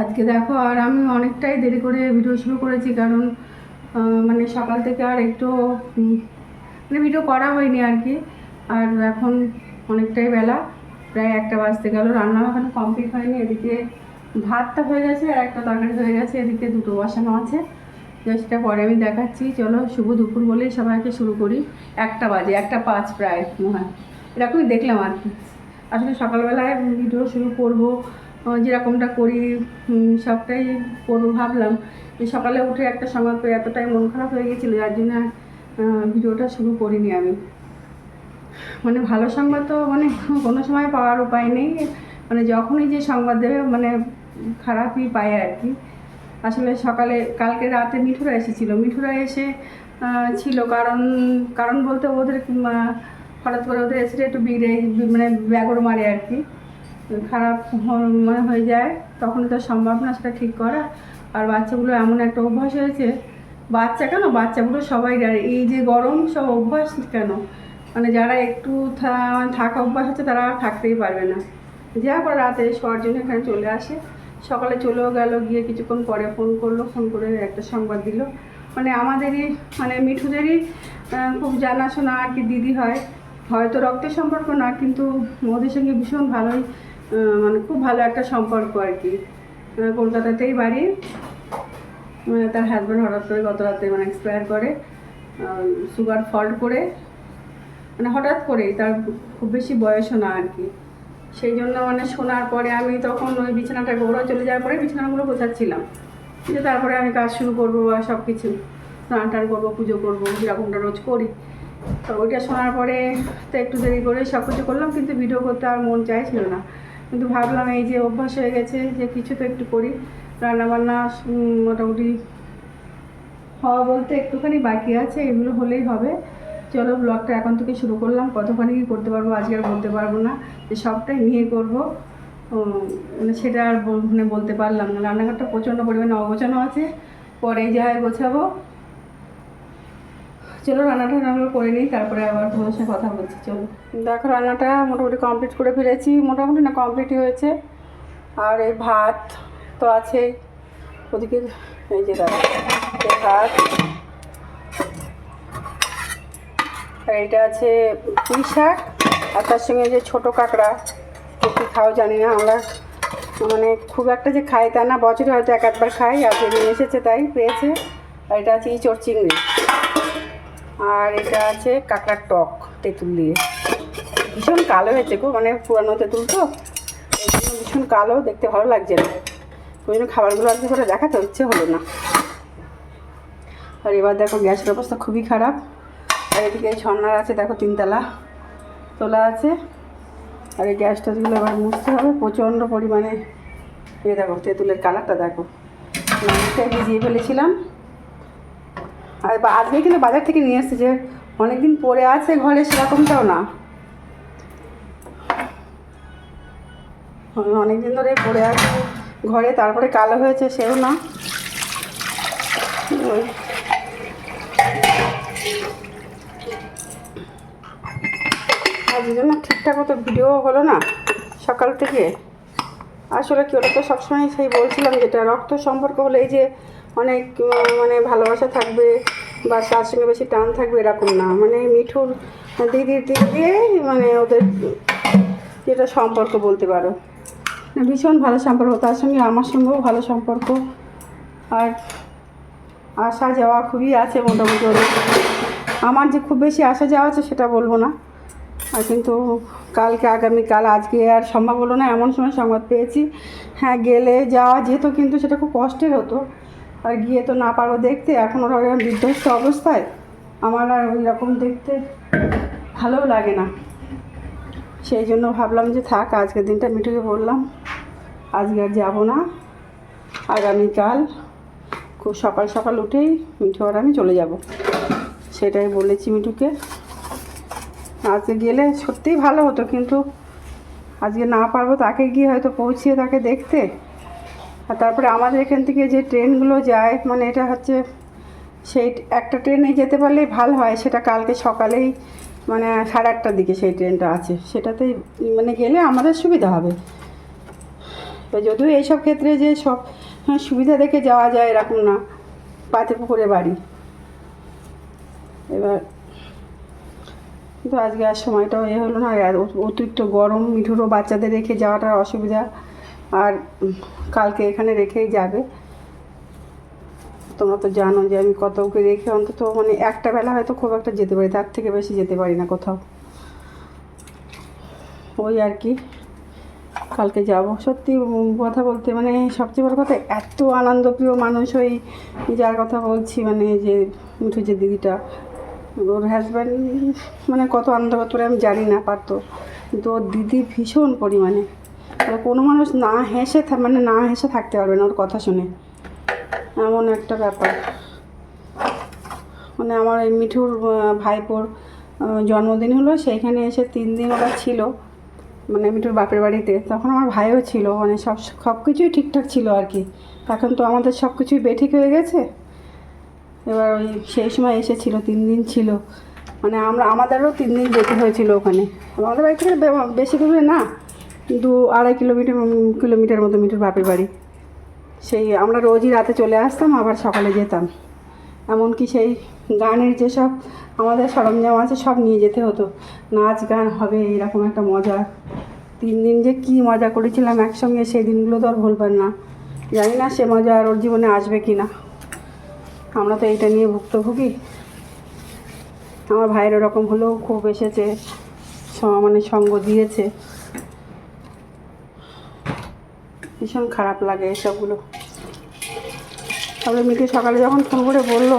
আজকে দেখো, আর আমি অনেকটাই দেরি করে ভিডিও শুরু করেছি কারণ মানে সকাল থেকে আর একটু মানে ভিডিও করা হয়নি আর কি। আর এখন অনেকটাই বেলা, প্রায় একটা বাজতে গেল রান্না এখন কমপ্লিট হয়নি। এদিকে ভাতটা হয়ে গেছে আর একটা তরকারি হয়ে গেছে, এদিকে দুটো বসানো আছে। সেটা পরে আমি দেখাচ্ছি। চলো, শুভ দুপুর বলেই সবাইকে শুরু করি। একটা বাজে, একটা পাঁচ প্রায় হয়। এরকমই দেখলাম আর কি। আসলে সকালবেলায় ভিডিও শুরু করব যেরকমটা করি সবটাই করব ভাবলাম। সকালে উঠে একটা সংবাদ পেয়ে এতটাই মন খারাপ হয়ে গেছিল, যার জন্য ভিডিওটা শুরু করিনি আমি। মানে ভালো সংবাদ তো মানে কোনো সময় পাওয়ার উপায় নেই। মানে যখনই যে সংবাদ দেবে মানে খারাপই পায় আর কি। আসলে সকালে, কালকে রাতে মিঠুরা এসেছিল। মিঠুরা এসে ছিল কারণ কারণ বলতে ওদের হঠাৎ করে ওদের এসে একটু বিড়ে মানে ব্যাগর মারে আর কি। খারাপ মানে হয়ে যায়। তখন তো সম্ভব না সেটা ঠিক করা। আর বাচ্চাগুলো এমন একটা অভ্যাস হয়েছে। বাচ্চা কেন? বাচ্চাগুলো সবাই ডারে এই যে গরম, সব অভ্যাস কেন? মানে যারা একটু থা- থাকা অভ্যাস আছে, তারা আর থাকতেই পারবে না। যা করে রাতে শোয়ার জন্য এখানে চলে আসে। সকালে চলেও গেল, গিয়ে কিছুক্ষণ পরে ফোন করল ফোন করে একটা সংবাদ দিল। মানে আমাদেরই মানে মিঠুদেরই খুব জানাশোনা আর কি দিদি হয়। হয়তো রক্তের সম্পর্ক না, কিন্তু ওদের সঙ্গে ভীষণ ভালোই মানে খুব ভালো একটা সম্পর্ক আর কি। কলকাতাতেই বাড়ি। তার হাজব্যান্ড হঠাৎ করে গত রাতে মানে এক্সপায়ার করে সুগার ফল্ট করে। মানে হঠাৎ করেই তার খুব বেশি বয়সও না আর কি। সেই জন্য মানে শোনার পরে আমি তখন ওই বিছানাটা ওরা চলে যাওয়ার পরে বিছানাগুলো গোছাচ্ছিলাম। যে তারপরে আমি কাজ শুরু করব বা সব কিছু স্নান টান করব, পুজো করব, যেরকমটা রোজ করি। তো ওইটা শোনার পরে তো একটু দেরি করে সব কিছু করলাম, কিন্তু ভিডিও করতে আর মন চাইছিল না। কিন্তু ভাবলাম এই যে অভ্যাস হয়ে গেছে যে কিছু তো একটু করি। রান্নাবান্না মোটামুটি হওয়া বলতে একটুখানি বাকি আছে, এগুলো হলেই হবে। চলো ব্লগটা এখন থেকে শুরু করলাম। কতখানি কি করতে পারব আজকে আর বলতে পারব না। যে সবটাই নিয়ে করব। মানে সেটা আর মানে বলতে পারলাম না। রান্নাঘরটা প্রচণ্ড পরিমাণে অগোছানো আছে। পরে যাই গোছাবো। চলো রান্নাটা রান্নাগুলো করে নিই, তারপরে আবার তোমার সাথে কথা বলছি, চলো। দেখো, রান্নাটা মোটামুটি কমপ্লিট করে ফেলেছি, মোটামুটি না কমপ্লিটই হয়েছে। আর এই ভাত তো আছে, ওদিকে এই যে ভাত। আর এটা আছে পুঁই শাক, আর তার সঙ্গে যে ছোটো কাঁকড়া কী খাও জানি না আমরা। মানে খুব একটা যে খাই তা না, বছরে হয়তো এক একবার খাই, আর এসেছে তাই পেয়েছে। আর এটা আছে ইঁচড় চিংড়ি। আর এটা আছে কাঁকড়ার টক তেঁতুল দিয়ে। ভীষণ কালো হয়েছে গো মানে পুরানো তেঁতুল তো। ভীষণ কালো, দেখতে ভালো লাগছে না। ওই জন্য খাবারগুলো আজকে করে দেখাতে ইচ্ছে হলো না। আর এবার দেখো, গ্যাসের অবস্থা খুবই খারাপ। আর এদিকে ঝর্নার আছে, দেখো তিনতলা তোলা আছে। আর এই গ্যাস ট্যাসগুলো এবার মুছতে হবে, প্রচণ্ড পরিমাণে। এ দেখো, তেঁতুলের কালারটা দেখো। ভিজিয়ে ফেলেছিলাম। আর আজকে কিন্তু বাজার থেকে নিয়ে এসেছে যে অনেকদিন পরে আছে ঘরে, সেরকমটাও না। অনেকদিন ধরে পড়ে আছে ঘরে, তারপরে কালো হয়েছে, সেও না। আজ জন্য ঠিকঠাক মতো ভিডিও হলো না, সকাল থেকে। আসলে কি ওটা তো সবসময় সেই বলছিলাম যেটা রক্ত সম্পর্ক হলে, এই যে অনেক মানে ভালোবাসা থাকবে বা তার সঙ্গে বেশি টান থাকবে এরকম না। মানে মিঠুর দিদির দিক দিয়ে মানে ওদের যেটা সম্পর্ক বলতে পারো। ভীষণ ভালো সম্পর্ক, তার সঙ্গে আমার সঙ্গেও ভালো সম্পর্ক। আর আসা যাওয়া খুবই আছে মোটামুটি ওদের। আমার যে খুব বেশি আসা যাওয়া আছে সেটা বলব না। আর কিন্তু কালকে, আগামীকাল, আজকে আর সম্ভব হলো না, এমন সময় সংবাদ পেয়েছি। হ্যাঁ গেলে যাওয়া যেত, কিন্তু সেটা খুব কষ্টের হতো। আর গিয়ে তো না পারব দেখতে, এখন ওরা ওরকম বিধ্বস্ত অবস্থায়, আমার আর ওই রকম দেখতে ভালোও লাগে না। সেই জন্য ভাবলাম যে থাক, আজকের দিনটা মিঠুকে বললাম, আজকে আর যাব না, আগামীকাল খুব সকাল সকাল উঠেই মিঠু আর আমি চলে যাব। সেটাই বলেছি মিঠুকে। আজকে গেলে সত্যিই ভালো হতো, কিন্তু আজকে না পারব তাকে গিয়ে হয়তো পৌঁছিয়ে তাকে দেখতে। আর তারপরে আমাদের এখান থেকে যে ট্রেনগুলো যায় মানে এটা হচ্ছে সেই একটা ট্রেনে যেতে পারলেই ভালো হয় সেটা কালকে সকালেই মানে সাড়ে আটটার দিকে সেই ট্রেনটা আছে। সেটাতেই মানে গেলে আমাদের সুবিধা হবে। তো যদিও এইসব ক্ষেত্রে যে সব হ্যাঁ, সুবিধা দেখে যাওয়া যায় এরকম না পাতে পুকুরে বাড়ি। এবার কিন্তু আজকে আর সময়টাও এ হলো না অতিরিক্ত গরম মিঠুরও বাচ্চাদের রেখে যাওয়াটা অসুবিধা। আর কালকে এখানে রেখেই যাবে। তোমরা তো জানো যে আমি কত ওকে রেখে অন্তত মানে একটা বেলা হয়তো খুব একটা যেতে পারি, তার থেকে বেশি যেতে পারি না কোথাও। ওই আর কি, কালকে যাব। সত্যি কথা বলতে মানে সবচেয়ে বড় কথা, এত আনন্দপ্রিয় মানুষ ওই যার কথা বলছি মানে যে মিঠু যে দিদিটা। ওর হাজব্যান্ড মানে কত আনন্দ করতে আমি জানি না পারতো। কিন্তু ওর দিদি ভীষণ পরিমাণে। মানে কোনো মানুষ না হেসে মানে না হেসে থাকতে পারবে না ওর কথা শুনে। এমন একটা ব্যাপার। মানে আমার এই মিঠুর ভাইপোর জন্মদিন হলো, সেইখানে এসে তিন দিন ওরা ছিল মানে মিঠুর বাপের বাড়িতে। তখন আমার ভাইও ছিল মানে সব সব কিছুই ঠিকঠাক ছিল আর কি। এখন তো আমাদের সব কিছুই বেঠিক হয়ে গেছে। এবার ওই সেই সময় এসেছিল, তিন দিন ছিল। মানে আমরা, আমাদেরও তিন দিন যেতে হয়েছিল ওখানে। আমাদের বাড়ি থেকে বেশি দূরে না। দু আড়াই কিলোমিটার কিলোমিটার মতো মিঠুর বাপের বাড়ি। সেই আমরা রোজই রাতে চলে আসতাম, আবার সকালে যেতাম। এমনকি সেই গানের যেসব আমাদের সরঞ্জাম আছে, সব নিয়ে যেতে হতো। নাচ গান হবে, এরকম একটা মজা। তিন দিন যে কী মজা করেছিলাম একসঙ্গে সেই দিনগুলো তো আর ভুলবার না। জানি না সে মজা আর ওর জীবনে আসবে কি না। আমরা তো এইটা নিয়ে ভুক্তভোগী। আমার ভাইয়ের ওরকম হলেও খুব এসেছে মানে সঙ্গ দিয়েছে। ভীষণ খারাপ লাগে এসবগুলো। তারপরে মিঠু সকালে যখন ফোন করে বলল,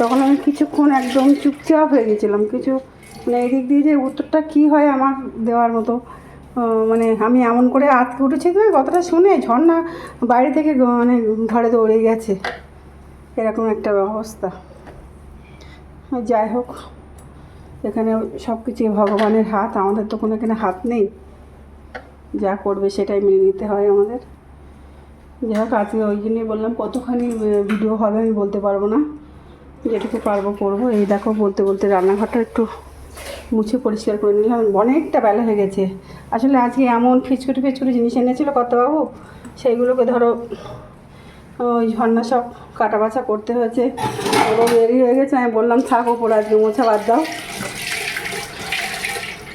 তখন আমি কিছুক্ষণ একদম চুপচাপ হয়ে গেছিলাম। কিছু মানে এদিক দিয়ে যে উত্তরটা কী হয় আমার দেওয়ার মতো মানে আমি এমন করে আটকে উঠেছি না কথাটা শুনে ঝর্ণা বাইরে থেকে মানে ঘরে দৌড়ে গেছে। এরকম একটা অবস্থা। যাই হোক, এখানে সব কিছুই ভগবানের হাত, আমাদের তো কোনো এখানে হাত নেই। যা করবে সেটাই মেনে নিতে হয় আমাদের। যাই হোক আজকে ওই জন্যই বললাম, কতখানি ভিডিও হবে আমি বলতে পারব না। যেটুকু পারব করব। এই দেখো, বলতে বলতে রান্নাঘরটা একটু মুছে পরিষ্কার করে নিলাম। অনেকটা বেলা হয়ে গেছে। আসলে আজকে এমন ফিচকুটি ফিচকুটি জিনিস এনেছিল কর্তাবাবু, সেইগুলোকে ধরো, ওই ঝর্ণা সব কাটা বাছা করতে হয়েছে। ওরও দেরি হয়ে গেছে, আমি বললাম, থাক, ওপর আজকে মোছা বাদ দাও।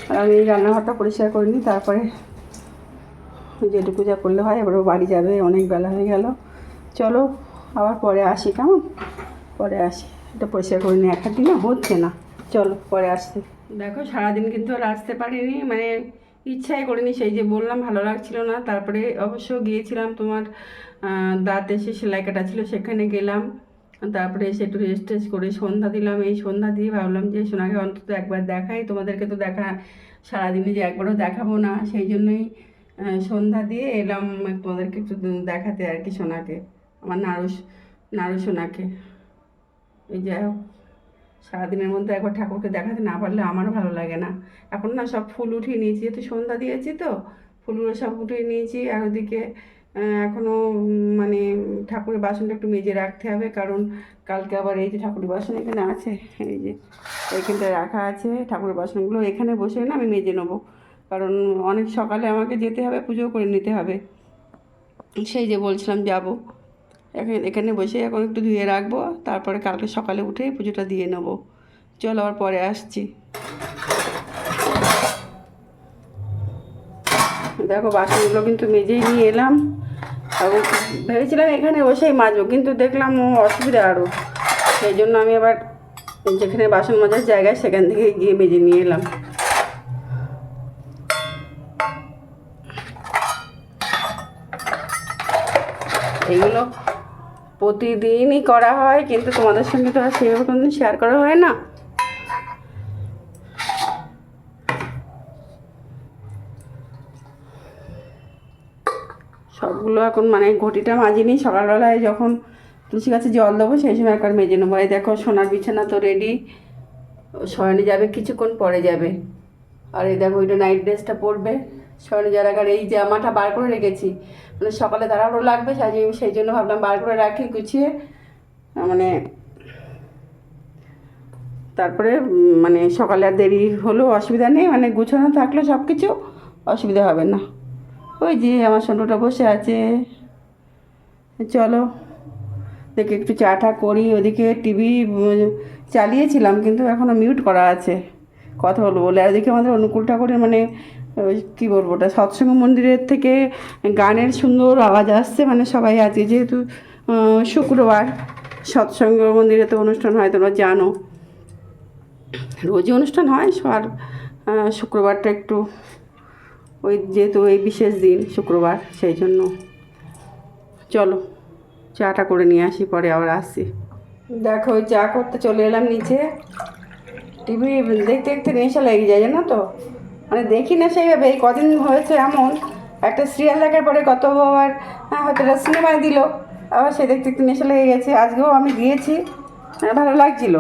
আর আমি এই রান্নাঘরটা পরিষ্কার করে নিই, তারপরে যেটুকু যা করলে হয়, এবার ও বাড়ি যাবে, অনেক বেলা হয়ে গেল। চলো, আবার পরে আসি, কেমন? পরে আসি। এটা পরিষ্কার করে নিই এক দিন হচ্ছে না। চলো, পরে আসতে দেখো, সারাদিন কিন্তু আর আসতে পারিনি মানে ইচ্ছাই করিনি। সেই যে বললাম, ভালো লাগছিল না। তারপরে অবশ্য গিয়েছিলাম তোমার দাঁত এসে সেলাই কাটা ছিল, সেখানে গেলাম। তারপরে এসে একটু রেস্ট টেস্ট করে সন্ধ্যা দিলাম। এই সন্ধ্যা দিয়ে ভাবলাম যে, সোনাকে অন্তত একবার দেখাই। তোমাদেরকে তো দেখা, সারাদিনে যে একবারও দেখাবো না, সেই জন্যই সন্ধ্যা দিয়ে এলাম তোমাদেরকে একটু দেখাতে আর কি সোনাকে, আমার নারুস, নারু সোনাকে। এই যাই হোক সারাদিনের মধ্যে একবার ঠাকুরকে দেখাতে না পারলে আমারও ভালো লাগে না। এখন না সব ফুল উঠিয়ে নিয়েছি, যেহেতু সন্ধ্যা দিয়েছি তো, ফুলগুলো সব উঠিয়ে নিয়েছি। আর ওদিকে এখনও মানে ঠাকুরের বাসনটা একটু মেজে রাখতে হবে, কারণ কালকে আবার এই যে ঠাকুরের বাসন এখানে আছে, এই যে, এইখানটায় রাখা আছে ঠাকুরের বাসনগুলো। এখানে বসে না আমি মেজে নেব। কারণ অনেক সকালে আমাকে যেতে হবে, পুজো করে নিতে হবে। সেই যে বলছিলাম যাব। এখানে এখানে বসে এখন একটু ধুয়ে রাখব, তারপরে কালকে সকালে উঠে পুজোটা দিয়ে নেব। চলো আবার পরে আসছি। দেখো, বাসনগুলো কিন্তু মেজেই নিয়ে এলাম। ভেবেছিলাম এখানে বসেই মাজবো, কিন্তু দেখলাম ও অসুবিধা আরও সেই জন্য আমি আবার যেখানে বাসন মাজার জায়গায় সেখান থেকে গিয়ে মেজে নিয়ে এলাম। এগুলো প্রতিদিনই করা হয়, কিন্তু তোমাদের সঙ্গে তো আর সেভাবে কোনোদিন শেয়ার করা হয় না। সবগুলো এখন মানে ঘটিটা মাজিনি, সকালবেলায় যখন তুলসী গাছে জল দেবো, সেই সময় একবার মেজে নেব। এই দেখো, সোনার বিছানা তো রেডি শয়নে যাবে, কিছুক্ষণ পরে যাবে। আর এই দেখো, ওইটা নাইট ড্রেসটা পরবে। যাওয়ার এই জামাটা বার করে রেখেছি মানে সকালে তাড়াহুড়ো লাগবে সেই সেই জন্য ভাবলাম বার করে রাখি, গুছিয়ে মানে তারপরে মানে সকালে আর দেরি হলেও অসুবিধা নেই মানে গুছানো থাকলে সব কিছু অসুবিধা হবে না। ওই যে আমার সন্টুটা বসে আছে। চলো, দেখে একটু চা টা করি, ওদিকে টিভি চালিয়েছিলাম, কিন্তু এখনও মিউট করা আছে। কথা বলব বলে, আর ওদিকে আমাদের অনুকূল ঠাকুরের মানে ওই কী বলব ওটা? সৎসঙ্গ মন্দিরের থেকে গানের সুন্দর আওয়াজ আসছে মানে সবাই আছে যেহেতু শুক্রবার, সৎসঙ্গ মন্দিরে তো অনুষ্ঠান হয়, তোমরা জানো। রোজই অনুষ্ঠান হয়, আর শুক্রবারটা একটু ওই যেহেতু এই বিশেষ দিন, শুক্রবার, সেই জন্য। চলো, চাটা করে নিয়ে আসি, পরে আবার আসছি। দেখো, ওই চা করতে চলে এলাম নিচে। টিভি দেখতে দেখতে নেশা লেগে যায়, জানো তো? মানে দেখি না সেইভাবে। এই কদিন হয়েছে এমন একটা সিরিয়াল দেখার পরে কত আবার হ্যাঁ, হয়তো একটা সিনেমায় দিল আবার সে দেখতে একটু নেশা লেগে গেছে। আজকেও আমি দিয়েছি হ্যাঁ, ভালো লাগছিল।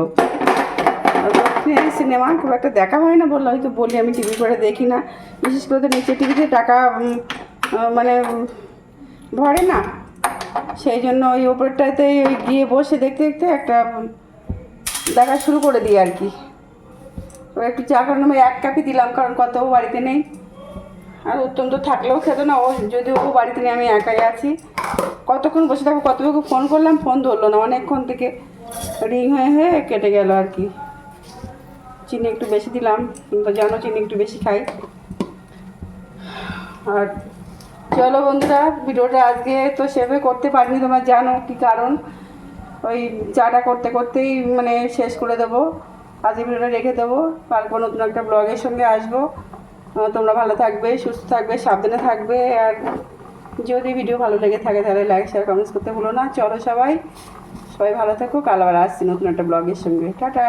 সিনেমা খুব একটা দেখা হয় না বলল হয়তো বলি আমি টিভি করে দেখি না। বিশেষ করে তো নিচে টিভিতে টাকা মানে ভরে না। সেই জন্য ওই ওপরটাতে ওই গিয়ে বসে দেখতে দেখতে একটা দেখা শুরু করে দিই আর কি। তো একটু চা কারণ আমি এক কাপই দিলাম, কারণ কত ও বাড়িতে নেই। আর উত্তম তো থাকলেও খেত না, ও যদি ও বাড়িতে নেই, আমি একাই আছি। কতক্ষণ বসে থাকব, কতটুকু ফোন করলাম ফোন ধরলো না। অনেকক্ষণ থেকে রিং হয়ে হয়ে কেটে গেল আর কি। চিনি একটু বেশি দিলাম কিন্তু জানো চিনি একটু বেশি খাই। আর চলো বন্ধুরা, ভিডিওটা আজকে তো সেভাবে করতে পারিনি, তোমার জানো কি কারণ। ওই চাটা করতে করতেই মানে শেষ করে দেবো। আজকে ভিডিওটা রেখে দেবো। কালকে নতুন একটা ব্লগের সঙ্গে আসব। তোমরা ভালো থাকবে, সুস্থ থাকবে, সাবধানে থাকবে। আর যদি ভিডিও ভালো লেগে থাকে, তাহলে লাইক শেয়ার কমেন্টস করতে ভুলো না। চলো সবাই। সবাই ভালো থাকুক। কাল আবার আসছি নতুন একটা ব্লগের সঙ্গে। টাটা!